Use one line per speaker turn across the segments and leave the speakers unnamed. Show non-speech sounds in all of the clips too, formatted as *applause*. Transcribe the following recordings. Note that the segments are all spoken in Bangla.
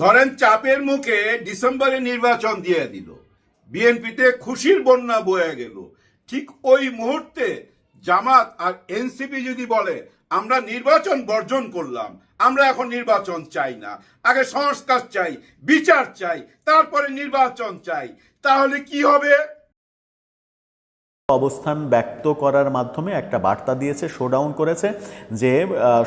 ধরেন চাপের মুখে ডিসেম্বরে নির্বাচন দিয়ে দিল। বিএনপিতে খুশির বন্যা বয়ে গেল। ঠিক ওই মুহূর্তে জামাত আর এনসিপি যদি বলে, আমরা নির্বাচন বর্জন করলাম, আমরা এখন নির্বাচন চাই না। আগে সংস্কার চাই, বিচার চাই, তারপরে নির্বাচন চাই, তাহলে কি হবে?
অবস্থান ব্যক্ত করার মাধ্যমে একটা বার্তা দিয়েছে শোডাউন করেছে যে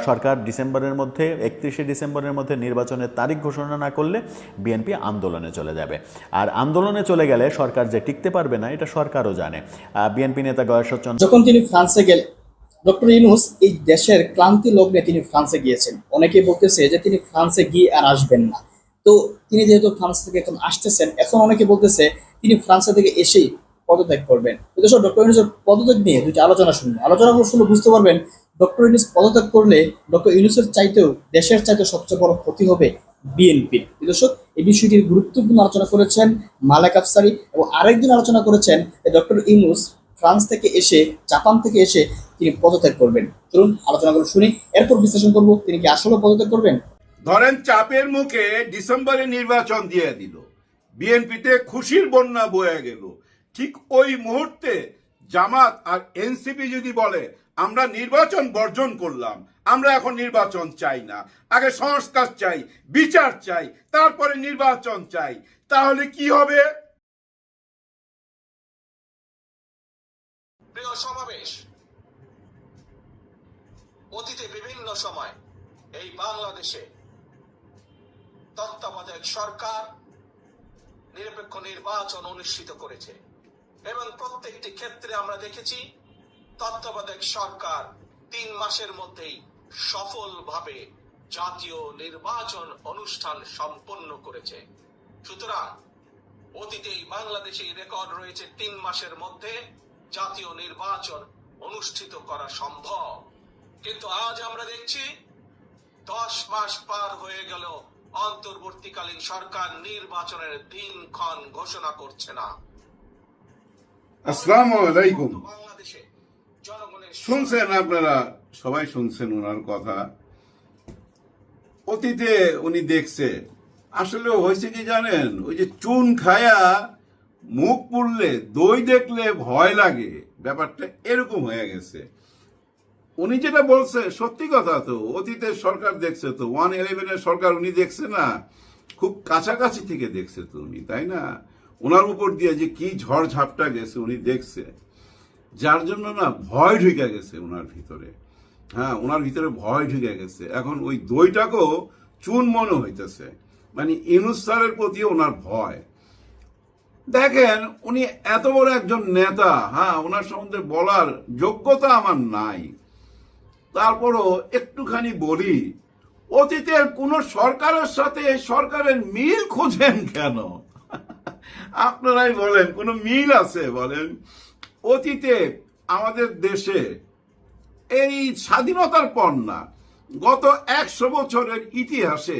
সরকার ডিসেম্বরের মধ্যে, একত্রিশে ডিসেম্বরের মধ্যে নির্বাচনের তারিখ ঘোষণা না করলে বিএনপি আন্দোলনে চলে যাবে। আর আন্দোলনে চলে গেলে সরকার যে টিকতে পারবে না, এটা সরকারও জানে। বিএনপি নেতা গয়েশ্বর চন্দ্র
যখন তিনি ফ্রান্সে গেলেন ডক্টর ইউনুস এই দেশের ক্লান্তি লগ্নে তিনি ফ্রান্সে গিয়েছেন। অনেকে বলতেছে যে তিনি ফ্রান্সে গিয়ে আর আসবেন না। তো তিনি যেহেতু ফ্রান্স থেকে এখন আসতেছেন, এখন অনেকে বলতেছে তিনি ফ্রান্সে থেকে এসেই পদত্যাগ করবেন। তো ডক্টর ইউনুসের পদত্যাগ নিয়ে দুটি আলোচনা শুনব। আলোচনাগুলো শুনে বুঝতে পারবেন ডক্টর ইউনুস পদত্যাগ করলে ডক্টর ইউনুসের চাইতেও, দেশের চাইতে সবচেয়ে বড় ক্ষতি হবে বিএনপির দর্শক, এই বিষয়টির গুরুত্বপূর্ণ আলোচনা করেছেন মালেক আফসারি এবং আরেকদিন আলোচনা করেছেন ডক্টর ইউনুস, ফ্রান্স থেকে এসে, জাপান থেকে এসে তিনি পদত্যাগ করবেন। চলুন আলোচনাগুলো শুনি, এরপর বিশ্লেষণ করব তিনি কি আসলে পদত্যাগ করবেন?
ধরেন চাপের মুখে ডিসেম্বরে নির্বাচন দিয়ে দিল। বিএনপিতে খুশির বন্যা বয়ে গেল। ঠিক ওই মুহূর্তে জামাত আর এনসিপি যদি বলে, আমরা নির্বাচন বর্জন করলাম, আমরা এখন নির্বাচন চাই না, আগে সংস্কার চাই, বিচার চাই, তারপরে নির্বাচন চাই, তাহলে কি হবে?
প্রিয় সমাবেশ, অতীতে বিভিন্ন সময় এই বাংলাদেশে তত্ত্বাবধায়ক সরকার নিরপেক্ষ নির্বাচন অনুষ্ঠিত করেছে। এবং প্রত্যেকটি ক্ষেত্রে আমরা দেখেছি তত্ত্বাবধায়ক সরকার তিন মাসের মধ্যেই সফলভাবে জাতীয় নির্বাচন অনুষ্ঠান সম্পন্ন করেছে। সুতরাং অতীতেই বাংলাদেশে রেকর্ড রয়েছে তিন মাসের মধ্যে জাতীয় নির্বাচন অনুষ্ঠিত করা সম্ভব। কিন্তু আজ আমরা দেখছি দশ মাস পার হয়ে গেল অন্তর্বর্তীকালীন সরকার নির্বাচনের দিনক্ষণ ঘোষণা করছে না।
আসসালামু আলাইকুম। শুনছেন আপনারা? সবাই শুনছেন ওনার কথা। অতীতে উনি দেখছে। আসলে হয়েছে কি জানেন? ওই যে চুন খায়া মুখ পুড়লে দই দেখলে ভয় লাগে। ব্যাপারটা এরকম হয়ে গেছে। উনি যেটা বলছে সত্যি কথা তো অতীতে সরকার দেখছে তো ওয়ান ইলেভেনের সরকার উনি দেখছে না খুব কাছাকাছি থেকে দেখছে তো উনি তাই না? ওনার উপর দিয়ে যে কি ঝড় ঝাপটা গেছে, উনি দেখছে। যার জন্য না ভয় ঢুকে গেছে ওনার ভিতরে। হ্যাঁ ওনার ভিতরে ভয় ঢুকে গেছে। এখন ওই দইটাকেও চুন মনে হইতেছে। মানে ইনুস স্যারের প্রতি ওনার ভয়। দেখেন, উনি এত বড় একজন নেতা হ্যাঁ ওনার সম্বন্ধে বলার যোগ্যতা আমার নাই। তারপরও একটুখানি বলি, অতীতের কোন সরকারের সাথে সরকারের মিল খোঁজেন কেন? আপনারাই বলেন, কোন মিল আছে বলেন? অতীতে আমাদের দেশে এই স্বাধীনতার পর না, গত একশো বছরের ইতিহাসে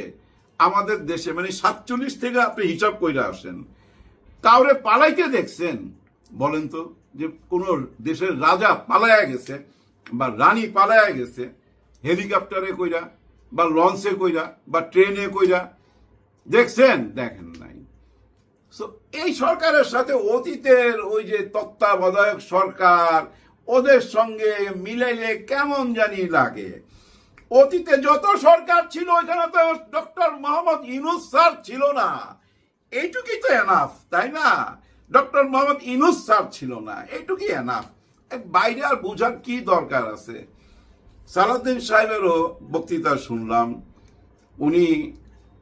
আমাদের দেশে মানে সাতচল্লিশ থেকে আপনি হিসাব করে আসেন, কাউরে পালাইতে দেখছেন? বলেন তো, যে কোন দেশের রাজা পালায়া গেছে, বা রানী পালায়া গেছে, হেলিকপ্টারে কইরা, বা লঞ্চে কইরা, বা ট্রেনে কইরা, দেখছেন? দেখেন নাই। এই সরকারের সাথে অতীতের ওই যে তত্ত্বাবধায়ক সরকার, ওদের সঙ্গে মিলাইলে কেমন জানি লাগে। অতীতে যত সরকার ছিল ওইখানে তো ডক্টর মোহাম্মদ ইনুস স্যার ছিল না। এইটুকুই তো এনাফ তাই না? ডক্টর মোহাম্মদ ইনুস স্যার ছিল না, এইটুকুই এনাফ বাইরে আর বোঝার কি দরকার আছে? সালাউদ্দিন সাহেবেরও বক্তৃতা শুনলাম। উনি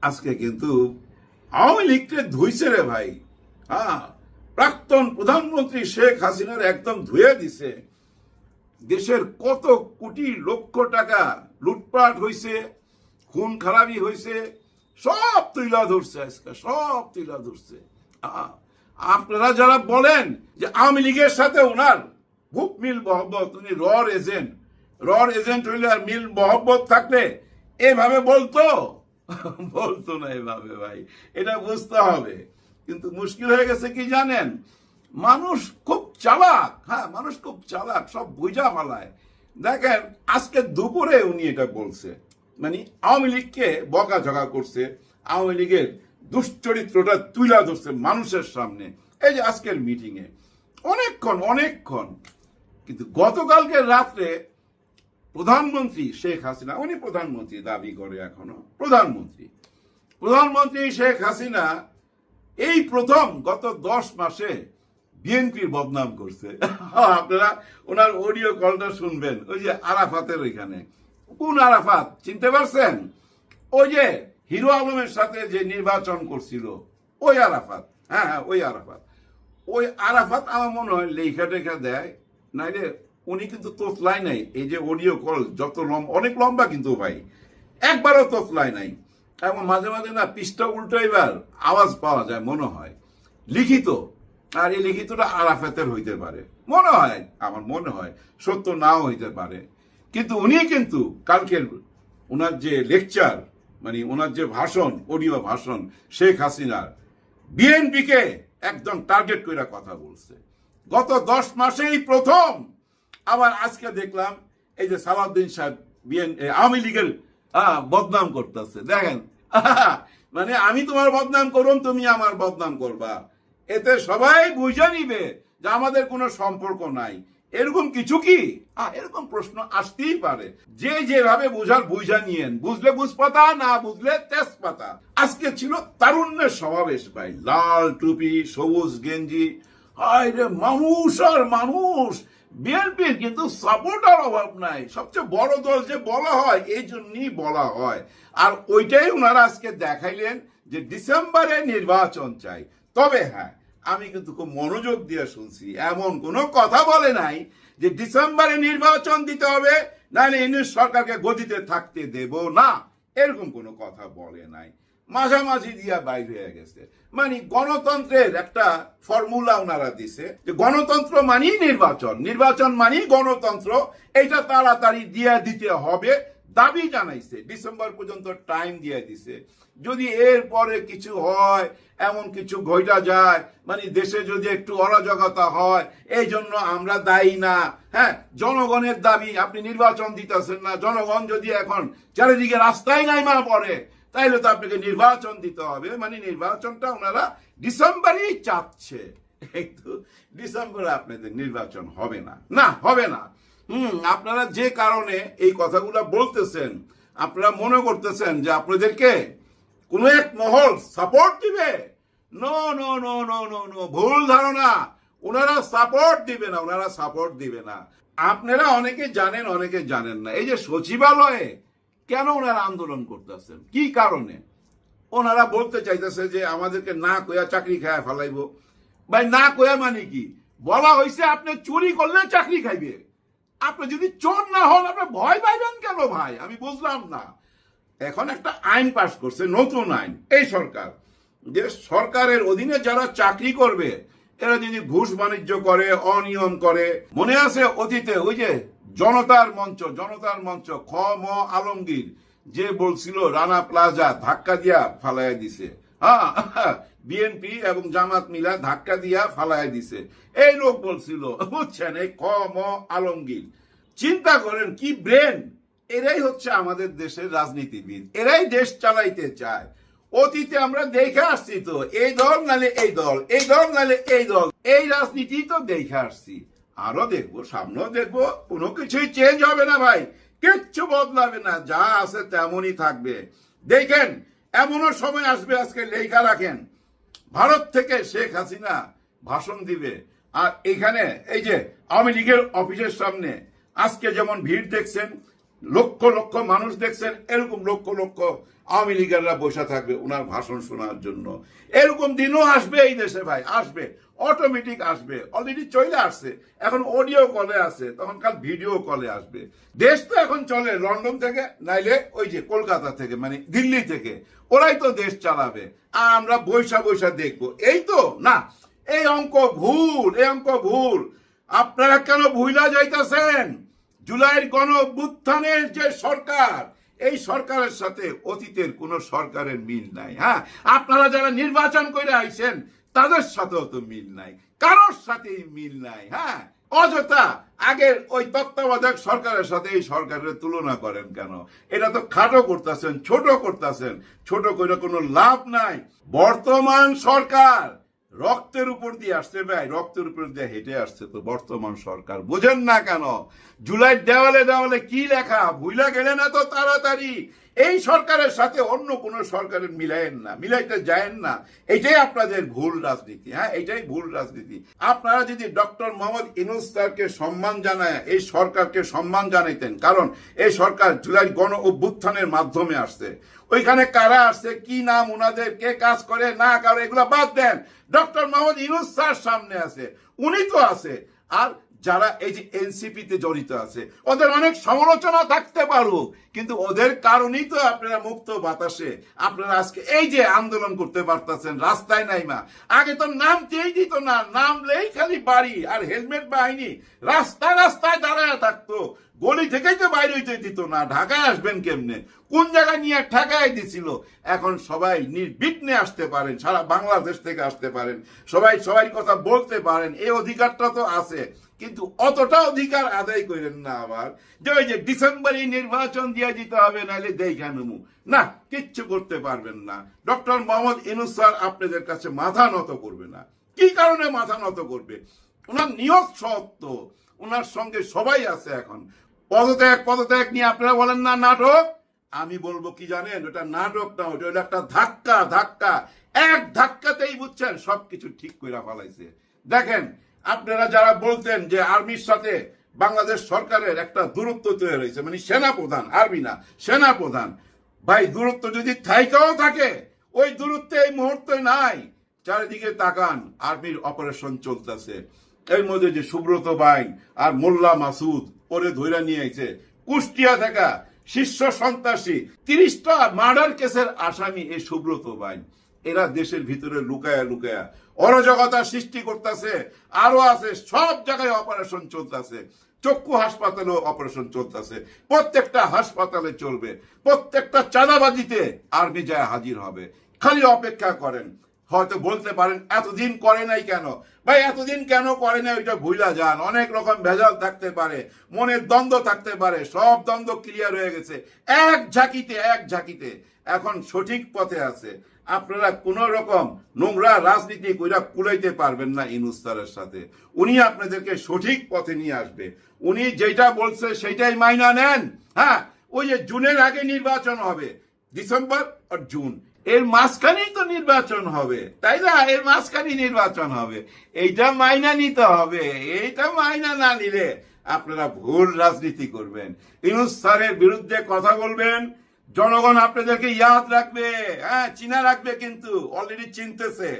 আজকে কিন্তু আওয়ামী লীগকে ধুইছে রে ভাই। হ্যাঁ প্রাক্তন প্রধানমন্ত্রী শেখ হাসিনার একদম ধুয়ে দিছে। দেশের কত কোটি লক্ষ টাকা লুটপাট হইছে খুন খারাপি হয়েছে সব তুইলা ধরছে আজকে সব তুইলা ধরছে। আহ, আপনারা যারা বলেন যে আওয়ামী লীগের সাথে ওনার খুব মিল মহব্বত উনি রর এজেন্ট রর এজেন্ট হইলে আর মিল মহব্বত থাকলে এভাবে বলতো? *laughs* বলতো না এভাবে ভাই। এটা বুঝতে হবে। কিন্তু মুশকিল হয়ে গেছে কি জানেন? মানুষ খুব চালাক। হ্যাঁ মানুষ খুব চালাক, সব বুঝা ফালায় দেখেন, আজকে দুপুরে উনি এটা বলছে। মানে আওয়ামী লীগকে বকাঝকা করছে। আওয়ামী লীগের দুশ্চরিত্রটা তুলা ধরছে মানুষের সামনে। এই যে আজকের মিটিং এ অনেকক্ষণ অনেকক্ষণ। কিন্তু গতকালকে রাত্রে প্রধানমন্ত্রী শেখ হাসিনা, উনি প্রধানমন্ত্রী দাবি করে এখনও, প্রধানমন্ত্রী। প্রধানমন্ত্রী শেখ হাসিনা এই প্রথম গত দশ মাসে বিএনপির বদনাম করছে। *laughs* আপনারা ওনার অডিও কলটা শুনবেন, ওই যে আরাফাতের ওইখানে। কোন আরাফাত, চিনতে পারছেন? ওই যে হিরো আলমের সাথে যে নির্বাচন করছিল, ওই আরাফাত হ্যাঁ হ্যাঁ ওই আরাফাত। ওই আরাফাত আমার মনে হয় লেখা টেখা দেয়, নাইলে উনি কিন্তু তোতলায় নাই। এই যে অডিও কল যত লম্বা অনেক লম্বা কিন্তু ভাই। একবারও তোতলায় নাই। এবং মাঝে মাঝে না পৃষ্ঠা উল্টাইবার আওয়াজ পাওয়া যায় মনে হয়। লিখিত। আর এই লিখিতটা আরাফাতের হইতে পারে। মনে হয়, আমার মনে হয়, সত্য নাও হইতে পারে। কিন্তু উনি কিন্তু কালকের ওনার যে লেকচার মানে ওনার যে ভাষণ অডিও ভাষণ, শেখ হাসিনার বিএনপিকে একদম টার্গেট করে কথা বলছে। গত দশ মাসেই প্রথম আবার আজকে দেখলাম, এই যে সালাউদ্দিন সাহেব আওয়ামী লীগের বদনাম করতেছে। দেখেন *laughs* মানে আমি তোমার বদনাম করুন তুমি আমার বদনাম করবা। এতে সবাই বুঝে নিবে যে আমাদের কোনো সম্পর্ক নাই। এরকম কিছু কি? এরকম প্রশ্ন আসতেই পারে। যে যেভাবে বুঝার বুঝা নিয়েন, বুঝলে বুঝপাতা, না বুঝলে তেজপাতা। আজকে ছিল তারুণ্যের সমাবেশ, ভাই। লাল টুপি, সবুজ গেঞ্জি। হায় রে, মানুষ আর মানুষ। বিএনপির কিন্তু সাপোর্টার অভাব নাই। সবচেয়ে বড় দল যে বলা হয়, এই জন্যই বলা হয়। আর ওইটাই ওনারা আজকে দেখাইলেন যে ডিসেম্বরে নির্বাচন চাই। তবে হ্যাঁ আমি কিন্তু খুব মনোযোগ দিয়ে শুনছি। এমন কোনো কথা বলে নাই যে ডিসেম্বরে নির্বাচন দিতে হবে, নাহলে ইউনিট সরকারকে গতিতে থাকতে দেব না। এরকম কোনো কথা বলে নাই। মাঝামাঝি দিয়া বাইর হয়ে গেছে। মানে গণতন্ত্রের একটা ফর্মুলা ওনারা দিছে যে গণতন্ত্র মানেই নির্বাচন। নির্বাচন মানেই গণতন্ত্র। এটা তাড়াতাড়ি দিয়ে দিতে হবে। দাবি জানাইছে, ডিসেম্বর পর্যন্ত টাইম দিয়ে দিছে। যদি এর পরে কিছু হয়, এমন কিছু ঘটা যায় মানে দেশে যদি একটু অরাজকতা হয়, এই জন্য আমরা দায়ী না। হ্যাঁ জনগণের দাবি, আপনি নির্বাচন দিতেছেন না। জনগণ যদি এখন চারিদিকে রাস্তায় নাইমা পড়ে তাইলে তো আপনাকে নির্বাচন দিতে হবে। মানে নির্বাচনটা ওনারা ডিসেম্বরেই চাচ্ছে। কিন্তু ডিসেম্বরে আপনাদের নির্বাচন হবে না। না, হবে না। হুম, আপনারা যে কারণে এই কথাগুলো বলতেছেন, আপনারা মনে করতেছেন যে আপনাদেরকে কোন এক মহল সাপোর্ট দিবে? No no no no no no ভুল ধারণা। ওনারা সাপোর্ট দিবে না, ওনারা সাপোর্ট দিবে না। আপনারা অনেকে জানেন অনেকে জানেন না। এই যে সচিবালয়ে কেন ওনারা আন্দোলন করতেছেন? কি কারণে? ওনারা বলতে চাইতেছে যে আমাদেরকে না কয়া চাকরি খায় ফেলাইবো। ভাই, না কয়া মানে কি? বলা হয়েছে আপনি চুরি করলে চাকরি খাইবে। আপনি যদি চোর না হন, আপনি ভয় পাইবেন কেন ভাই? আমি বুঝলাম না। এখন একটা আইন পাশ করছে, নতুন আইন, এই সরকার। যে সরকারের অধীনে যারা চাকরি করবে, এরা যদি ঘুষ বাণিজ্য করে, অনিয়ম করে, মনে আছে অতীতে ওই যে জনতার মঞ্চ জনতার মঞ্চ, খ, ম, আলমগীর, যে বলছিল রানা প্লাজা ধাক্কা দিয়া ফালাইয়া দিছে। হ্যাঁ বিএনপি এবং জামাত মিলা ধাক্কা দিয়া ফালাইয়া দিছে। এই লোক বলছিল, বুঝছেন, এই খ, ম, আলমগীর। চিন্তা করেন কি ব্রেন? এরাই হচ্ছে আমাদের দেশের রাজনীতিবিদ। এরাই দেশ চালাইতে চায়। অতীতে আমরা দেখে আসছি তো, এই দল নালে এই দল এই দল নালে এই দল। এই রাজনীতি তো দেখে আসছি। আরও দেখব, সামনেও দেখব, কোনো কিছুই চেঞ্জ হবে না ভাই। কিচ্ছু বদলাবে না, যা আছে তেমনই থাকবে। দেখেন, এমনও সময় আসবে আজকে লেখা রাখেন। ভারত থেকে শেখ হাসিনা ভাষণ দিবে। আর এখানে এই যে আওয়ামী লীগের অফিসের সামনে, আজকে যেমন ভিড় দেখছেন লক্ষ লক্ষ মানুষ দেখছেন, এরকম লক্ষ লক্ষ আওয়ামী লীগেররা বসে থাকবে ওনার ভাষণ শোনার জন্য। এরকম দিনও আসবে এই দেশে ভাই, আসবে। অটোমেটিক আসবে। অলরেডি চলে আসছে। এখন অডিও কলে আছে, তখন কাল ভিডিও কলে আসবে। দেশ তো এখন চলে, লন্ডন থেকে, নাইলে ওই যে কলকাতা থেকে মানে দিল্লি থেকে, ওরাই তো দেশ চালাবে। আর আমরা বৈশা বৈশা দেখব। এই তো? না। এই অঙ্ক ভুল, এই অঙ্ক ভুল। আপনারা কেন ভুইলা যাইতেছেন? জুলাইয়ের গণ অভ্যুত্থানের যে সরকার, এই সরকারের সাথে অতীতের কোন সরকারের মিল নাই হ্যাঁ? আপনারা যারা নির্বাচন করে আইছেন, তাদের সাথেও তো মিল নাই, কারোর সাথেই মিল নাই হ্যাঁ? অযথা আগের ওই তত্ত্বাবধায়ক সরকারের সাথে এই সরকারের তুলনা করেন কেন? এটা তো খাটো করতেছেন, ছোট করতেছেন, ছোট করে কোনো লাভ নাই। বর্তমান সরকার রক্তের উপর দিয়ে আসছে, ভাই, রক্তের উপর দিয়ে হেঁটে আসছে তো বর্তমান সরকার। বোঝেন না কেন? জুলাই দেওয়ালে দেওয়ালে কি লেখা? ভুইলা গেলে না তো তাড়াতাড়ি। এই সরকারের সাথে অন্য কোন সরকারের মিলায়েন না, মিলাইতে যায়েন না। এটাই আপনাদের ভুল রাজনীতি হ্যাঁ? এটাই ভুল রাজনীতি। আপনারা যদি ডক্টর মোহাম্মদ ইনুস স্যারকে সম্মান জানায়, এই সরকারকে সম্মান জানাইতেন, কারণ এই সরকার জুলাই গণ অভ্যুত্থানের মাধ্যমে আসছে। ওইখানে কারা আসছে, কি নাম ওনাদের কে কাজ করে, না কারও, এগুলো বাদ দেন। ডক্টর মোহাম্মদ ইনুস স্যার সামনে আছে, উনি তো আছে। আর যারা এই যে এনসিপি তে জড়িত আছে, ওদের অনেক সমালোচনা থাকতে পারুক, কিন্তু ওদের কারণেই তো আপনারা মুক্ত বাতাসে আপনারা আজকে এই যে আন্দোলন করতে পারতেছেন, রাস্তায় নাই মা আগে তো নামতেই দিত না নামলেই খালি বাড়ি আর হেলমেট বাহিনী রাস্তায় রাস্তায় দাঁড়ায় থাকতো, গলি থেকেই তো বাইরে হইতে দিত না, ঢাকায় আসবেন কেমনে? কোন জায়গায় নিয়ে ঢাকায় দিছিল? এখন সবাই নির্বিঘ্নে আসতে পারেন, সারা বাংলাদেশ থেকে আসতে পারেন। সবাই সবাই কথা বলতে পারেন, এই অধিকারটা তো আছে। কিন্তু অতটা অধিকার আদায় করেন না আবার। যে ওই যে ডিসেম্বরে নির্বাচন দিয়ে দিতে হবে, নাহলে দেখা নেব। না, কিচ্ছু করতে পারবেন না। ডক্টর মোহাম্মদ ইনুস স্যার আপনাদের কাছে মাথা নত করবে না। কি কারণে মাথা নত করবে? ওনার নিয়োগ সত্য। ওনার সঙ্গে সবাই আছে এখন। পদত্যাগ পদত্যাগ নিয়ে আপনারা বলেন না নাটক? আমি বলব কি জানেন? ওটা নাটক না, ওটা হলো একটা ধাক্কা ধাক্কা। এক ধাক্কাতেই বুঝছেন, সবকিছু ঠিক করে ফেলাইছে। দেখেন আপনারা যারা বলতেন যে আর্মির সাথে বাংলাদেশ সরকারের একটা দূরত্ব তৈরি হয়েছে মানে সেনা প্রধান আর্মি না সেনা প্রধান ভাই, দূরত্ব যদি থাইকাও থাকে, ওই দূরত্বে এই মুহূর্তে নাই। চারিদিকে তাকান, আর্মির অপারেশন চলতেছে। এর মধ্যে যে সুব্রত বাইন আর মোল্লা মাসুদ পরে ধইরা নিয়ে আইছে, কুষ্টিয়া থেকে শীর্ষ সন্ত্রাসী, তিরিশটা মার্ডার কেসের আসামি এই সুব্রত বাইন এরা দেশের ভিতরে লুকায়া লুকায়া অরাজকতা সৃষ্টি করতেছে, আরও আছে, সব জায়গায় অপারেশন চলতেছে। চক্ষু হাসপাতালেও অপারেশন চলতেছে। প্রত্যেকটা হাসপাতালে চলবে। প্রত্যেকটা চাঁদাবাজিতে আর্মি যায় হাজির হবে। খালি অপেক্ষা করেন। হয়তো বলতে পারেন, এতদিন করে নাই কেন? ভাই, এতদিন কেন করে নাই ওইটা ভুলা যান। অনেক রকম ভেজাল থাকতে পারে, মনের দ্বন্দ্ব থাকতে পারে, সব দ্বন্দ্ব ক্লিয়ার হয়ে গেছে। এক ঝাঁকিতে এক ঝাঁকিতে। এখন সঠিক পথে আছে। আপনারা কোন রকম নোংরা রাজনীতি কইরা কুলাইতে পারবেন না ইনুস্তারের সাথে। উনি আপনাদেরকে সঠিক পথে নিয়ে আসবে। উনি যেটা বলছে সেটাই মাইনা নেন। হ্যাঁ ওই যে জুনের আগে নির্বাচন হবে, ডিসেম্বর আর জুন। এর মাঝখানেই তো নির্বাচন হবে, তাই না? এর মাঝখানেই নির্বাচন হবে। এইটা মাইনা নিতে হবে, এইটা মাইনা না নিলে আপনারা ভুল রাজনীতি করবেন। ইনুস স্যারের বিরুদ্ধে কথা বলবেন জনগণ আপনাদেরকে ইয়াদ রাখবে। হ্যাঁ চিনা রাখবে কিন্তু অলরেডি চিনতেছে।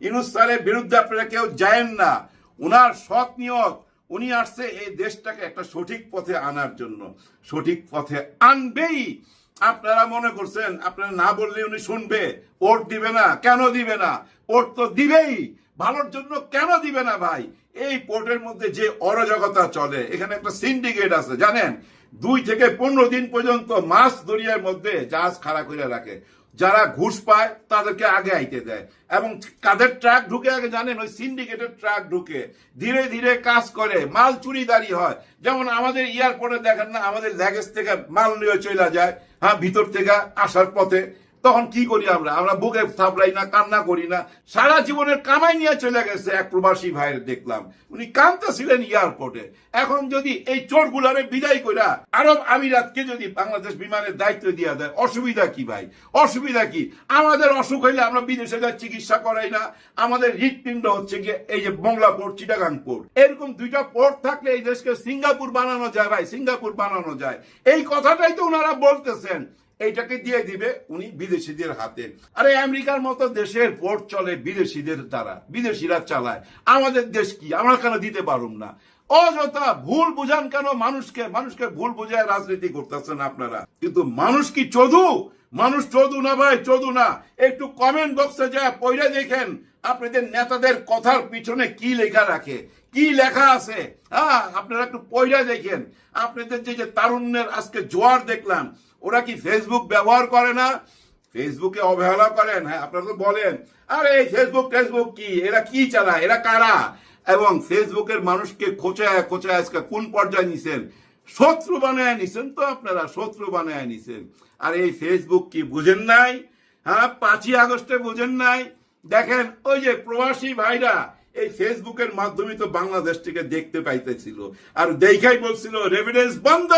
ইনুস স্যারের বিরুদ্ধে আপনারা কেউ যায়েন না। উনার সৎ নিয়ত, উনি আসছে এই দেশটাকে একটা সঠিক পথে আনার জন্য। সঠিক পথে আনবেই। আপনারা মনে করছেন, আপনারা না বললে উনি শুনবে। ওট দিবে না, কেন দিবে না? ওট তো দিবেই। ভালোর জন্য কেন দিবে না ভাই? এই পোর্টের মধ্যে যে অরাজকতা চলে, এখানে একটা সিন্ডিকেট আছে, জানেন? দুই থেকে পনেরো দিন পর্যন্ত মাছ দরিয়ার মধ্যে জাহাজ খাড়া করে রাখে। যারা ঘুষ পায়, তাদেরকে আগে আইতে দেয়। এবং কাদের ট্রাক ঢুকে, আগে জানেন, ওই সিন্ডিকেটের ট্রাক ঢুকে। ধীরে ধীরে কাজ করে, মাল চুরিদারি হয়। যেমন আমাদের এয়ারপোর্টে দেখেন না, আমাদের ল্যাগেজ থেকে মাল নিয়ে চলে যায় হ্যাঁ ভিতর থেকে আসার পথে। তখন কি করি আমরা? আমরা বুকে থাপড়াই না, কান্না করি না। সারা জীবনের কামাই নিয়ে চলে গেছে এক প্রবাসী ভাইয়ের দেখলাম। উনি কাঁদতেছিলেন এয়ারপোর্টে। এখন যদি এই চোরগুলারে বিদায় কইরা আরব আমিরাতকে যদি বাংলাদেশ বিমানের দায়িত্ব দিয়ে দেয়, অসুবিধা কি ভাই? অসুবিধা কি? আমাদের অসুখ হইলে আমরা বিদেশে যা চিকিৎসা করাই না। আমাদের হৃৎপিণ্ড হচ্ছে গিয়ে এই যে মংলা পোর্ট চিটাগাং পোর্ট। এরকম দুইটা পোর্ট থাকলে এই দেশকে সিঙ্গাপুর বানানো যায় ভাই, সিঙ্গাপুর বানানো যায়। এই কথাটাই তো ওনারা বলতেছেন। এইটাকে দিয়ে দিবে উনি বিদেশিদের হাতে। আরে আমেরিকার মতো দেশের পোর্ট চলে বিদেশিদের দ্বারা, বিদেশিরা চালায়। আমাদের দেশ কি? আমরা কেন দিতে পারুম না? অযথা ভুল বুঝান কেন মানুষকে? মানুষকে ভুল বুঝায় রাজনীতি করতেছেন আপনারা। কিন্তু মানুষ কি চদু? মানুষ চদু না ভাই, চদু না। একটু কমেন্ট বক্সে যা পয়রা দেখেন আপনাদের নেতাদের কথার পিছনে কি লেখা রাখে, কি লেখা আছে। হ্যাঁ আপনারা একটু পয়রা দেখেন। আপনাদের যে যে তারুণ্যের আজকে জোয়ার দেখলাম ওরা কি ফেসবুক ব্যবহার করে না? ফেসবুকে অবহেলা করেন? হ্যাঁ আপনারা তো বলেন। আরে, এই ফেসবুক ফেসবুক কি? এরা কি চালায়? এরা কারা? এবং ফেসবুকের মানুষকে খোঁচায় খোঁচায় আজকে কোন পর্যায়ে নিছেন? শত্রু বানায় নিছেন তো আপনারা, শত্রু বানায় নিছেন। আর এই ফেসবুক কি বুঝেন নাই? হ্যাঁ পাঁচই আগস্টে বুঝেন নাই? দেখেন, ওই যে প্রবাসী ভাইরা এই ফেসবুকের মাধ্যমে তো বাংলাদেশটিকে দেখতে পাইতেছিল। আর দেখাই বলছিল রেভিডেন্স বন্ধ!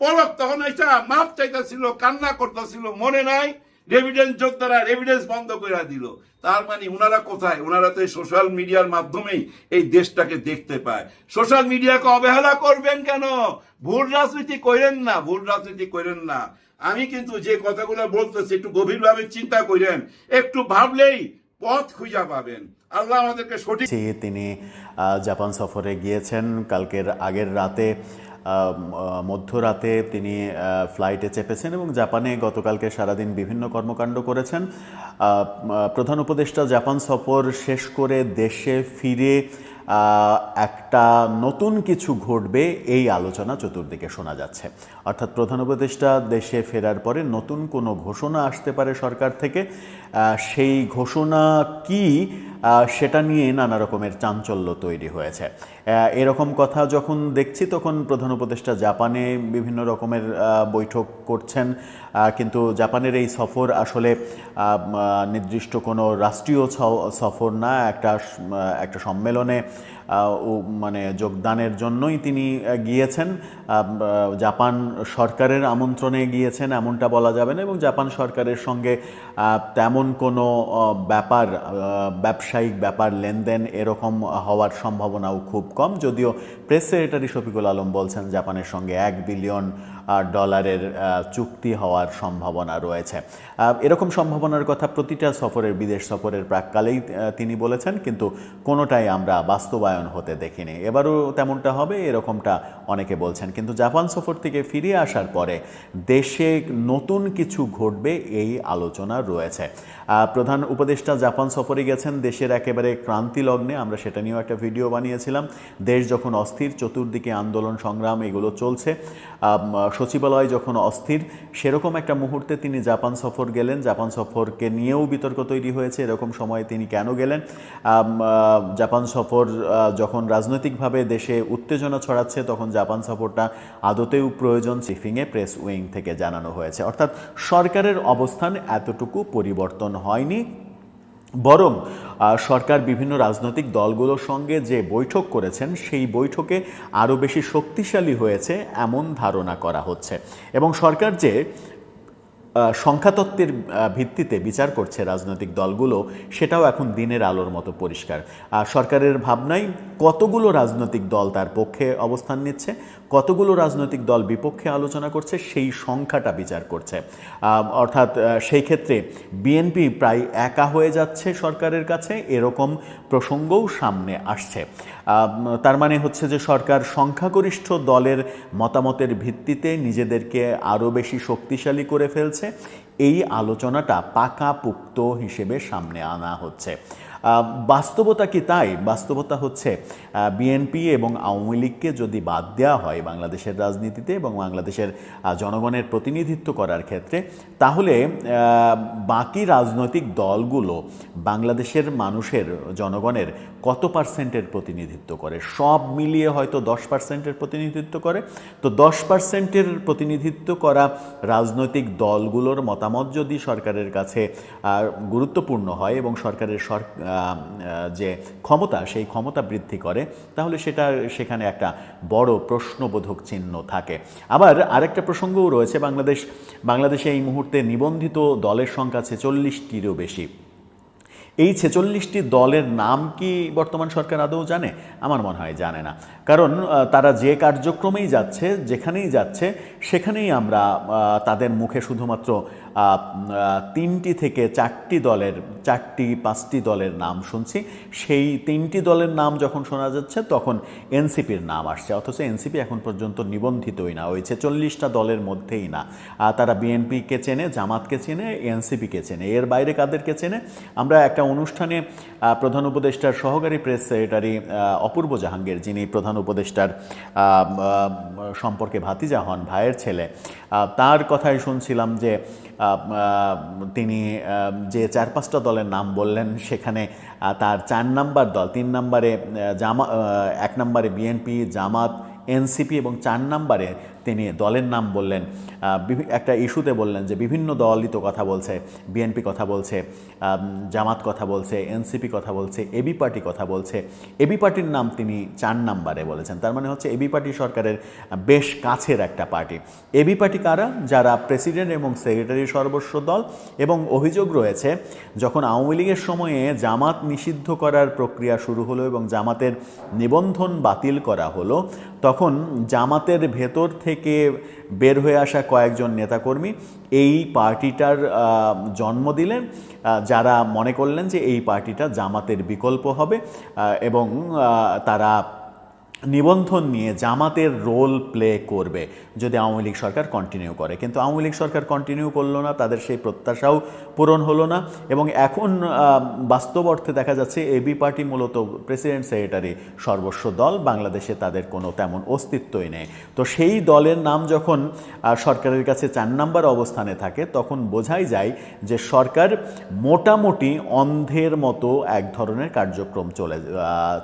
পলক তখন এটা মাপ চাইতেছিল, কান্না করতেছিল, মনে নাই রেভিডেন্স যোদ্ধারা রেভিডেন্স বন্ধ করে দিল। তার মানে ওনারা কোথায়? ওনারা তো এই সোশ্যাল মিডিয়ার মাধ্যমেই এই দেশটাকে দেখতে পায়। সোশ্যাল মিডিয়াকে অবহেলা করবেন কেন? ভুল রাজনীতি করেন না, ভুল রাজনীতি করেন না। আমি কিন্তু যে কথাগুলো বলতেছি, একটু গভীরভাবে চিন্তা করেন একটু ভাবলেই পথ খুঁজে পাবেন। আল্লাহ আমাদেরকে সঠিক
তিনি জাপান সফরে গিয়েছেন। কালকের আগের রাতে মধ্যরাতে তিনি ফ্লাইটে চেপেছেন এবং জাপানে গতকালকে সারাদিন বিভিন্ন কর্মকাণ্ড করেছেন। প্রধান উপদেষ্টা জাপান সফর শেষ করে দেশে ফিরে একটা নতুন কিছু ঘটবে, এই আলোচনা চতুর্দিকে শোনা যাচ্ছে। অর্থাৎ প্রধান উপদেষ্টা দেশে ফেরার পরে নতুন কোনো ঘোষণা আসতে পারে সরকার থেকে সেই ঘোষণা কি সেটা নিয়ে নানা রকমের চাঞ্চল্য তৈরি হয়েছে। এরকম কথা যখন দেখছি তখন প্রধান উপদেষ্টা জাপানে বিভিন্ন রকমের বৈঠক করছেন। কিন্তু জাপানের এই সফর আসলে নির্দিষ্ট কোনো রাষ্ট্রীয় সফর না, একটা একটা সম্মেলনে মানে যোগদানের জন্যই তিনি গিয়েছেন। জাপান সরকারের আমন্ত্রণে গিয়েছেন, এমনটা বলা যাবে না। এবং জাপান সরকারের সঙ্গে তেমন কোনো ব্যাপার ব্যবসায়িক ব্যাপার, লেনদেন এরকম হওয়ার সম্ভাবনাও খুব কম। যদিও প্রেস সেক্রেটারি শফিকুল আলম বলছেন, জাপানের সঙ্গে এক বিলিয়ন ডলারের চুক্তি হওয়ার সম্ভাবনা রয়েছে। এরকম সম্ভাবনার কথা প্রতিটা সফরের, বিদেশ সফরের প্রাককালেই তিনি বলেছেন, কিন্তু কোনোটাই আমরা বাস্তবায়ন হতে দেখিনি। এবারও তেমনটা হবে, এরকমটা অনেকে বলছেন। কিন্তু জাপান সফর থেকে ফিরে আসার পরে দেশে নতুন কিছু ঘটবে, এই আলোচনা রয়েছে। প্রধান উপদেষ্টা জাপান সফরে গেছেন, দেশের একেবারে ক্রান্তি লগ্নে। আমরা সেটা নিয়েও একটা ভিডিও বানিয়েছিলাম। দেশ যখন অস্থির, চতুর্দিকে আন্দোলন, সংগ্রাম, এগুলো চলছে। সচিবালয় যখন অস্থির, সেরকম একটা মুহূর্তে তিনি জাপান সফর গেলেন। জাপান সফরকে নিয়েও বিতর্ক তৈরি হয়েছে। এরকম সময়ে তিনি কেন গেলেন? জাপান সফর যখন রাজনৈতিকভাবে দেশে উত্তেজনা ছড়াচ্ছে, তখন জাপান সফরটা আদতেও প্রয়োজন চিফিংয়ে প্রেস উইং থেকে জানানো হয়েছে। অর্থাৎ সরকারের অবস্থান এতটুকু পরিবর্তন হয়নি, বরং সরকার বিভিন্ন রাজনৈতিক দলগুলোর সঙ্গে যে বৈঠক করেছেন, সেই বৈঠকে আরও বেশি শক্তিশালী হয়েছে এমন ধারণা করা হচ্ছে। এবং সরকার যে সংখ্যাতত্ত্বের ভিত্তিতে বিচার করছে রাজনৈতিক দলগুলো, সেটাও এখন দিনের আলোর মতো পরিষ্কার। সরকারের ভাবনায় কতগুলো রাজনৈতিক দল তার পক্ষে অবস্থান নিচ্ছে কতগুলো রাজনৈতিক দল বিপক্ষে আলোচনা করছে, সেই সংখ্যাটা বিচার করছে। অর্থাৎ সেই ক্ষেত্রে বিএনপি প্রায় একা হয়ে যাচ্ছে সরকারের কাছে, এরকম প্রসঙ্গও সামনে আসছে। তার মানে হচ্ছে যে সরকার সংখ্যাগরিষ্ঠ দলের মতামতের ভিত্তিতে নিজেদেরকে আরও বেশি শক্তিশালী করে ফেলছে। এই আলোচনাটা পাকাপুক্ত হিসেবে সামনে আনা হচ্ছে। বাস্তবতা কি তাই? বাস্তবতা হচ্ছে বিএনপি এবং আওয়ামী লীগকে যদি বাদ দেওয়া হয় বাংলাদেশের রাজনীতিতে এবং বাংলাদেশের জনগণের প্রতিনিধিত্ব করার ক্ষেত্রে, তাহলে বাকি রাজনৈতিক দলগুলো বাংলাদেশের মানুষের, জনগণের কত পার্সেন্টের প্রতিনিধিত্ব করে? সব মিলিয়ে হয়তো দশ পার্সেন্টের প্রতিনিধিত্ব করে। তো দশ পার্সেন্টের প্রতিনিধিত্ব করা রাজনৈতিক দলগুলোর মতামত যদি সরকারের কাছে গুরুত্বপূর্ণ হয় এবং সরকারের সর যে ক্ষমতা, সেই ক্ষমতা বৃদ্ধি করে, তাহলে সেটা সেখানে একটা বড় প্রশ্নবোধক চিহ্ন থাকে। আবার আরেকটা প্রসঙ্গও রয়েছে, বাংলাদেশ, বাংলাদেশে এই মুহূর্তে নিবন্ধিত দলের সংখ্যা ছেচল্লিশটিরও বেশি। এই ছেচল্লিশটি দলের নাম কি বর্তমান সরকার আদৌ জানে? আমার মনে হয় জানে না। কারণ তারা যে কার্যক্রমেই যাচ্ছে, যেখানেই যাচ্ছে, সেখানেই আমরা তাদের মুখে শুধুমাত্র তিনটি থেকে চারটি দলের, চারটি, পাঁচটি দলের নাম শুনছি। সেই তিনটি দলের নাম যখন শোনা যাচ্ছে, তখন এনসিপির নাম আসছে। অথচ এনসিপি এখন পর্যন্ত নিবন্ধিতই না ওই ছেচল্লিশটা দলের মধ্যেই না। তারা বিএনপিকে চেনে, জামাতকে চেনে, এনসিপিকে চেনে। এর বাইরে কাদেরকে চেনে? আমরা একটা অনুষ্ঠানে প্রধান উপদেষ্টার সহকারী প্রেস সেক্রেটারি অপূর্ব জাহাঙ্গীর, যিনি প্রধান উপদেষ্টার সম্পর্কে ভাতিজা হন, ভাইয়ের ছেলে। তার কথাই শুনছিলাম যে তিনি যে চার পাঁচটা দলের নাম বললেন, সেখানে তার চার নাম্বার দল, তিন নাম্বারে জামা এক নাম্বারে বিএনপি, জামাত, এনসিপি এবং চার নম্বরে তিনি দলের নাম বললেন একটা ইস্যুতে বললেন যে বিভিন্ন দলই তো কথা বলছে, বিএনপি কথা বলছে জামাত কথা বলছে, এনসিপি কথা বলছে, এবি পার্টি কথা বলছে। এবি পার্টির নাম তিনি চার নাম্বারে বলেছেন, তার মানে হচ্ছে এবি পার্টি সরকারের বেশ কাছের একটা পার্টি। এবি পার্টি কারা? যারা প্রেসিডেন্ট এবং সেক্রেটারি সর্বস্ব দল এবং অভিযোগ রয়েছে, যখন আওয়ামী লীগের সময়ে জামাত নিষিদ্ধ করার প্রক্রিয়া শুরু হলো এবং জামাতের নিবন্ধন বাতিল করা হলো, তখন জামাতের ভেতর থেকে বের হয়ে আসা কয়েকজন নেতাকর্মী এই পার্টিটার জন্ম দিলেন। যারা মনে করলেন যে এই পার্টিটা জামাতের বিকল্প হবে এবং তারা নিবন্ধন নিয়ে জামাতের রোল প্লে করবে। যদি আওয়ামী লীগ সরকার কন্টিনিউ করে। কিন্তু আওয়ামী লীগ সরকার কন্টিনিউ করল না, তাদের সেই প্রত্যাশাও পূরণ হলো না। এবং এখন বাস্তব অর্থে দেখা যাচ্ছে এবি পার্টি মূলত প্রেসিডেন্ট সেক্রেটারি সর্বস্ব দল। বাংলাদেশে তাদের কোনো তেমন অস্তিত্বই নেই। তো সেই দলের নাম যখন সরকারের কাছে চার নাম্বার অবস্থানে থাকে, তখন বোঝাই যায় যে সরকার মোটামুটি অন্ধের মতো এক ধরনের কার্যক্রম চলে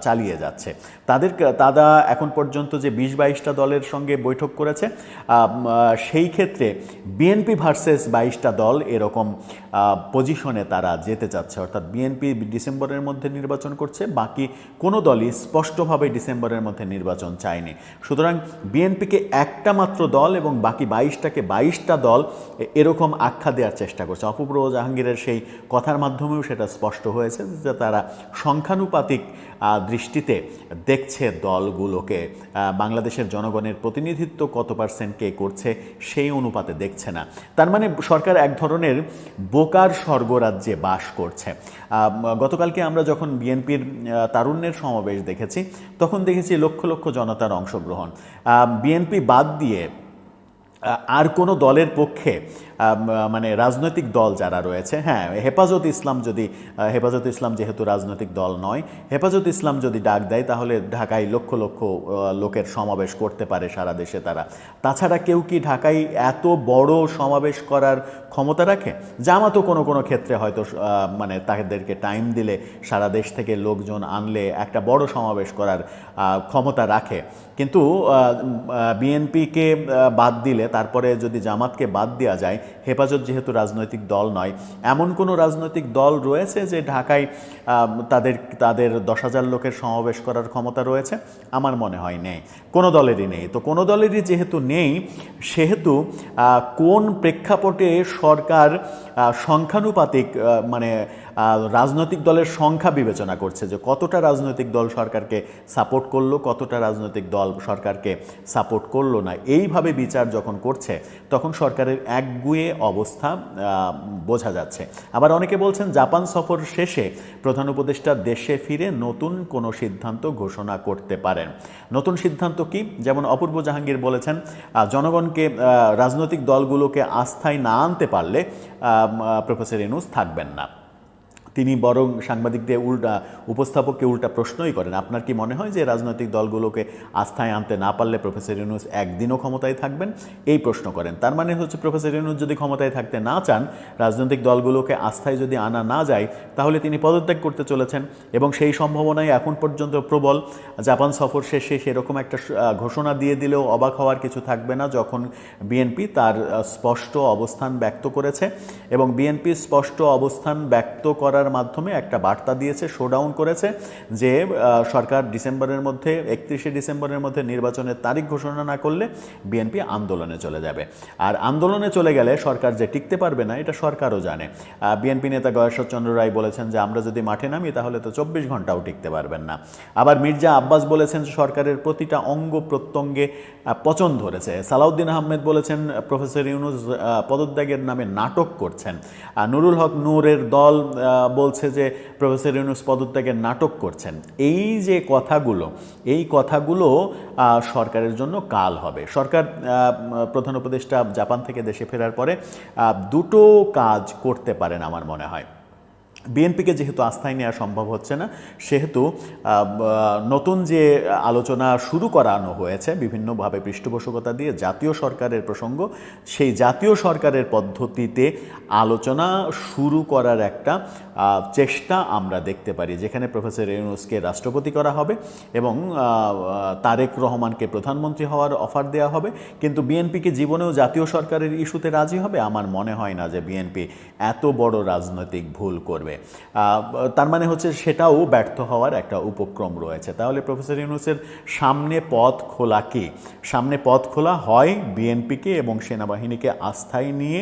চালিয়ে যাচ্ছে। তাদের তাদের তারা এখন পর্যন্ত যে বিশ বাইশটা দলের সঙ্গে বৈঠক করেছে সেই ক্ষেত্রে বিএনপি ভার্সেস বাইশটা দল এরকম পজিশনে তারা যেতে চাচ্ছে। অর্থাৎ বিএনপি ডিসেম্বরের মধ্যে নির্বাচন করছে, বাকি কোনো দলই স্পষ্টভাবে ডিসেম্বরের মধ্যে নির্বাচন চায়নি। সুতরাং বিএনপিকে একটা মাত্র দল এবং বাকি বাইশটাকে বাইশটা দল এরকম আখ্যা দেওয়ার চেষ্টা করছে। অপূর্ব জাহাঙ্গীরের সেই কথার মাধ্যমেও সেটা স্পষ্ট হয়েছে যে তারা সংখ্যানুপাতিক দৃষ্টিতে দেখছে দলগুলোকে। বাংলাদেশের জনগণের প্রতিনিধিত্ব কত পার্সেন্ট কে করছে সেই অনুপাতে দেখছে না। তার মানে সরকার এক ধরনের বোকার স্বর্গরাজ্যে বাস করছে। গতকালকে আমরা যখন বিএনপির তারুণ্যের সমাবেশ দেখেছি, তখন দেখেছি লক্ষ লক্ষ জনতার অংশগ্রহণ। বিএনপি বাদ দিয়ে আর কোনো দলের পক্ষে মানে রাজনৈতিক দল যারা রয়েছে হ্যাঁ হেফাজত ইসলাম যদি হেফাজত ইসলাম যেহেতু রাজনৈতিক দল নয়, হেফাজত ইসলাম যদি ডাক দেয়, তাহলে ঢাকায় লক্ষ লক্ষ লোকের সমাবেশ করতে পারে সারা দেশে তারা। তাছাড়া কেউ কি ঢাকায় এত বড় সমাবেশ করার ক্ষমতা রাখে? জামাতও কোনো কোনো ক্ষেত্রে হয়তো মানে তাদেরকে টাইম দিলে সারা দেশ থেকে লোকজন আনলে একটা বড় সমাবেশ করার ক্ষমতা রাখে। কিন্তু বিএনপিকে বাদ দিলে, তারপরে যদি জামাতকে বাদ দেওয়া যায় হেফাজত যেহেতু রাজনৈতিক দল নয়, এমন কোনো রাজনৈতিক দল রয়েছে যে ঢাকায় তাদের তাদের দশ হাজার লোকের সমাবেশ করার ক্ষমতা রয়েছে? আমার মনে হয় নেই। কোনো দলেরই নেই। তো কোনো দলেরই যেহেতু নেই, সেহেতু কোন প্রেক্ষাপটে সরকার সংখ্যানুপাতিক মানে রাজনৈতিক দলের সংখ্যা বিবেচনা করছে যে কতটা রাজনৈতিক দল সরকারকে সাপোর্ট করল, কতটা রাজনৈতিক দল সরকারকে সাপোর্ট করল না। এইভাবে বিচার যখন করছে, তখন সরকারের একগুয়ে অবস্থা বোঝা যাচ্ছে। আবার অনেকে বলছেন, জাপান সফর শেষে প্রধান উপদেষ্টা দেশে ফিরে নতুন কোনো সিদ্ধান্ত ঘোষণা করতে পারেন। নতুন সিদ্ধান্ত কি? যেমন অপূর্ব জাহাঙ্গীর বলেছেন জনগণকে রাজনৈতিক দলগুলোকে আস্থায় না আনতে পারলে প্রফেসর ইনুস থাকবেন না। তিনি বরং সাংবাদিকদের উল্টা, উপস্থাপককে উল্টা প্রশ্নই করেন। আপনার কি মনে হয় যে রাজনৈতিক দলগুলোকে আস্থায় আনতে না পারলে প্রফেসর ইউনুস একদিনও ক্ষমতায় থাকবেন? এই প্রশ্ন করেন। তার মানে হচ্ছে প্রফেসর ইউনুস যদি ক্ষমতায় থাকতে না চান, রাজনৈতিক দলগুলোকে আস্থায় যদি আনা না যায়, তাহলে তিনি পদত্যাগ করতে চলেছেন এবং সেই সম্ভাবনাই এখন পর্যন্ত প্রবল। জাপান সফর শেষে সেরকম একটা ঘোষণা দিয়ে দিলেও অবাক হওয়ার কিছু থাকবে না যখন বিএনপি তার স্পষ্ট অবস্থান ব্যক্ত করেছে এবং বিএনপি স্পষ্ট অবস্থান ব্যক্ত করার মাধ্যমে একটা বার্তা দিয়েছে শোডাউন করেছে যে সরকার ডিসেম্বরের মধ্যে, একত্রিশে ডিসেম্বরের মধ্যে নির্বাচনের তারিখ ঘোষণা না করলে বিএনপি আন্দোলনে চলে যাবে। আর আন্দোলনে চলে গেলে সরকার যে টিকতে পারবে না, এটা সরকারও জানে। বিএনপি নেতা গয়েশ্বর চন্দ্র রায় বলেছেন যে, আমরা যদি মাঠে নামি, তাহলে তো চব্বিশ ঘন্টাও টিকতে পারবেন না। আবার মির্জা আব্বাস বলেছেন সরকারের প্রতিটা অঙ্গ প্রত্যঙ্গে পচন ধরেছে। সালাউদ্দিন আহমেদ বলেছেন, প্রফেসর ইউনুস পদত্যাগের নামে নাটক করছেন। নুরুল হক নূরের দল বলছে যে প্রফেসর ইউনুস পদত্যাগের নাটক করছেন। এই যে কথাগুলো, এই কথাগুলো সরকারের জন্য কাল হবে। সরকার প্রধান উপদেষ্টা জাপান থেকে দেশে ফেরার পরে দুটো কাজ করতে পারেন আমার মনে হয়। বিএনপিকে যেহেতু আস্থায় নেওয়া সম্ভব হচ্ছে না, সেহেতু নতুন যে আলোচনা শুরু করানো হয়েছে বিভিন্নভাবে পৃষ্ঠপোষকতা দিয়ে জাতীয় সরকারের প্রসঙ্গ, সেই জাতীয় সরকারের পদ্ধতিতে আলোচনা শুরু করার একটা চেষ্টা আমরা দেখতে পারি, যেখানে প্রফেসর ইউনুসকে রাষ্ট্রপতি করা হবে এবং তারেক রহমানকে প্রধানমন্ত্রী হওয়ার অফার দেওয়া হবে। কিন্তু বিএনপিকে জীবনেও জাতীয় সরকারের ইস্যুতে রাজি হবে? আমার মনে হয় না যে বিএনপি এত বড় রাজনৈতিক ভুল করবে। আহ, তার মানে হচ্ছে সেটাও ব্যর্থ হওয়ার একটা উপক্রম রয়েছে। তাহলে প্রফেসর ইউনুসের সামনে পথ খোলা কি? সামনে পথ খোলা হয় বিএনপিকে এবং সেনাবাহিনীকে আস্থায় নিয়ে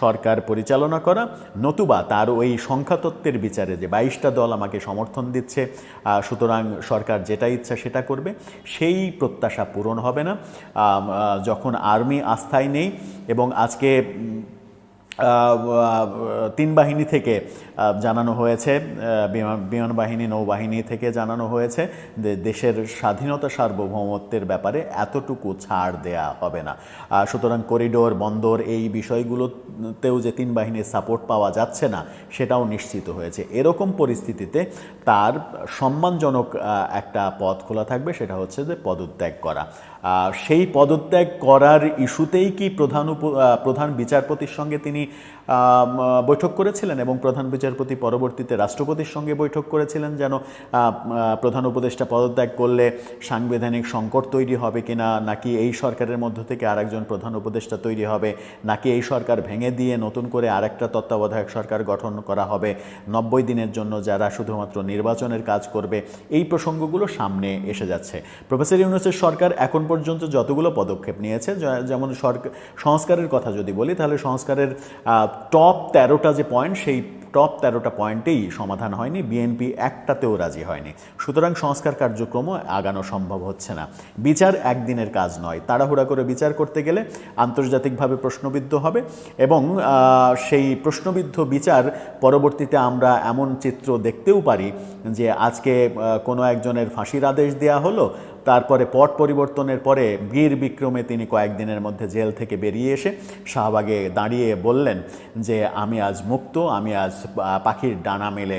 সরকার পরিচালনা করা। নতুবা তার ওই সংখ্যাতত্ত্বের বিচারে যে বাইশটা দল আমাকে সমর্থন দিচ্ছে সুতরাং সরকার যেটা ইচ্ছা সেটা করবে সেই প্রত্যাশা পূরণ হবে না। যখন আর্মি আস্থায় নেই এবং আজকে তিন বাহিনী থেকে জানানো হয়েছে বিমান বাহিনী, নৌবাহিনী থেকে জানানো হয়েছে যে দেশের স্বাধীনতা সার্বভৌমত্বের ব্যাপারে এতটুকু ছাড় দেয়া হবে না। সুতরাং করিডোর, বন্দর এই বিষয়গুলোতেও যে তিন বাহিনীর সাপোর্ট পাওয়া যাচ্ছে না, সেটাও নিশ্চিত হয়েছে। এরকম পরিস্থিতিতে তার সম্মানজনক একটা পথ খোলা থাকবে, সেটা হচ্ছে যে পদত্যাগ করা। সেই পদত্যাগ করার ইস্যুতেই কি প্রধান প্রধান বিচারপতির সঙ্গে তিনি বৈঠক করেছিলেন এবং প্রধান বিচারপতি পরবর্তীতে রাষ্ট্রপতির সঙ্গে বৈঠক করেছিলেন যেন প্রধান উপদেষ্টা পদত্যাগ করলে সাংবিধানিক সংকট তৈরি হবে কিনা, নাকি এই সরকারের মধ্য থেকে আরেকজন প্রধান উপদেষ্টা তৈরি হবে, নাকি এই সরকার ভেঙে দিয়ে নতুন করে আরেকটা তত্ত্বাবধায়ক সরকার গঠন করা হবে, নব্বই দিনের জন্য যারা শুধুমাত্র নির্বাচনের কাজ করবে, এই প্রসঙ্গগুলো সামনে এসে যাচ্ছে। প্রফেসর ইউনুসের সরকার এখন পর্যন্ত যতগুলো পদক্ষেপ নিয়েছে যেমন সরকার সংস্কারের কথা যদি বলি, তাহলে সংস্কারের টপ তেরোটা যে পয়েন্ট সেই টপ তেরোটা পয়েন্টেই সমাধান হয়নি বিএনপি একটাতেও রাজি হয়নি। সুতরাং সংস্কার কার্যক্রমও আগানো সম্ভব হচ্ছে না। বিচার একদিনের কাজ নয়। তাড়াহুড়া করে বিচার করতে গেলে আন্তর্জাতিকভাবে প্রশ্নবিদ্ধ হবে এবং সেই প্রশ্নবিদ্ধ বিচার পরবর্তীতে আমরা এমন চিত্র দেখতেও পারি যে আজকে কোনো একজনের ফাঁসির আদেশ দেওয়া হলো তারপরে পট পরিবর্তনের পরে বীর বিক্রমে তিনি কয়েকদিনের মধ্যে জেল থেকে বেরিয়ে এসে শাহবাগে দাঁড়িয়ে বললেন যে, আমি আজ মুক্ত, আমি আজ পাখির ডানা মেলে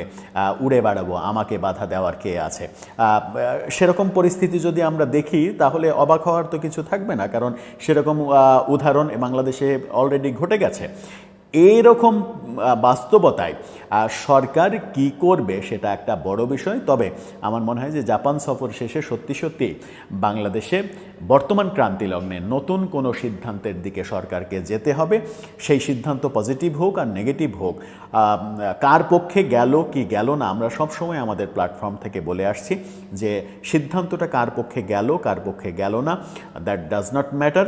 উড়ে বেড়াবো, আমাকে বাধা দেওয়ার কে আছে? সেরকম পরিস্থিতি যদি আমরা দেখি, তাহলে অবাক হওয়ার তো কিছু থাকবে না, কারণ সেরকম উদাহরণ বাংলাদেশে অলরেডি ঘটে গেছে। এইরকম বাস্তবতায় সরকার কি করবে সেটা একটা বড় বিষয়। তবে আমার মনে হয় যে জাপান সফর শেষে সত্যি সত্যি বাংলাদেশে বর্তমান ক্রান্তি লগ্নে নতুন কোনো সিদ্ধান্তের দিকে সরকারকে যেতে হবে। সেই সিদ্ধান্ত পজিটিভ হোক আর নেগেটিভ হোক কার পক্ষে গেল, কি গেল না, আমরা সবসময় আমাদের প্ল্যাটফর্ম থেকে বলে আসছি যে সিদ্ধান্তটা কার পক্ষে গেল, কার পক্ষে গেল না দ্যাট ডাজ নট ম্যাটার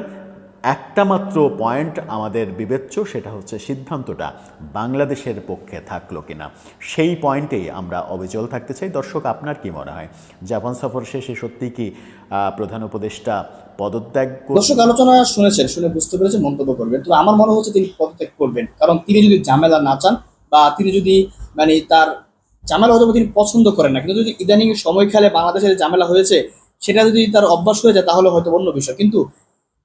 একটা মাত্র পয়েন্ট আমাদের বিবেচ্য, সেটা হচ্ছে সিদ্ধান্তটা বাংলাদেশের পক্ষে থাকল কিনা। সেই পয়েন্টেই আমরা অবিচল থাকতে চাই। দর্শক, আপনার কি মনে হয়? জাপান সফর শেষে সত্যি কি প্রধান উপদেষ্টা পদত্যাগ
দর্শক, আলোচনা শুনেছেন, শুনে বুঝতে পেরেছেন মন্তব্য করবেন। তো আমার মনে হচ্ছে তিনি পদত্যাগ করবেন। কারণ তিনি যদি ঝামেলা না চান বা তিনি যদি মানে তার ঝামেলা হয়তো তিনি পছন্দ করেন না, কিন্তু যদি ইদানিং সময়কালে বাংলাদেশের ঝামেলা হয়েছে, সেটা যদি তার অভ্যাস হয়ে যায়, তাহলে হয়তো অন্য বিষয়। কিন্তু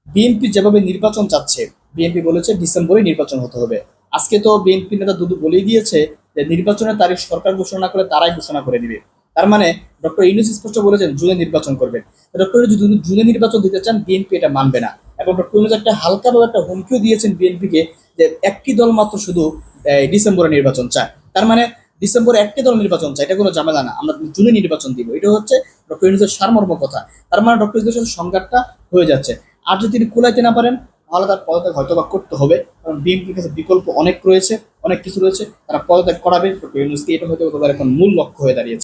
বিএনপি যেভাবে নির্বাচন চাচ্ছে, বিএনপি বলেছে ডিসেম্বরে নির্বাচন হতে হবে। আজকে তো বিএনপি নেতা দুদু বলেই দিয়েছে যে নির্বাচনের তারিখ সরকার ঘোষণা করে তারাই ঘোষণা করে দিবে। তার মানে ডক্টর ইউনুস স্পষ্ট বলেছেন জুনে নির্বাচন করবেন। ডক্টর যদি জুনে নির্বাচন দিতে চান, বিএনপি এটা মানবে না। এবং ডক্টর ইউনুস একটা হালকাভাবে একটা হুমকিও দিয়েছেন বিএনপিকে যে একটি দল মাত্র শুধু ডিসেম্বরে নির্বাচন চায়। তার মানে ডিসেম্বরে একটি দল নির্বাচন চায়, এটা কোনো ঝামেলা না। আমরা জুনে নির্বাচন দিব। এটা হচ্ছে ডক্টর ইউনুসের সারমর্ম কথা। তার মানে ডক্টর ইউনুসের সংঘাতটা হয়ে যাচ্ছে। আর যদি তিনি কুলাইতে না পারেন, তাহলে তার পদত্যাগ হয়তো বা করতে হবে। কারণ বিএনপির কাছে বিকল্প অনেক রয়েছে, অনেক কিছু রয়েছে, তারা পদত্যাগ করাবে এটা হয়তো তাদের এখন মূল লক্ষ্য হয়ে দাঁড়িয়েছে।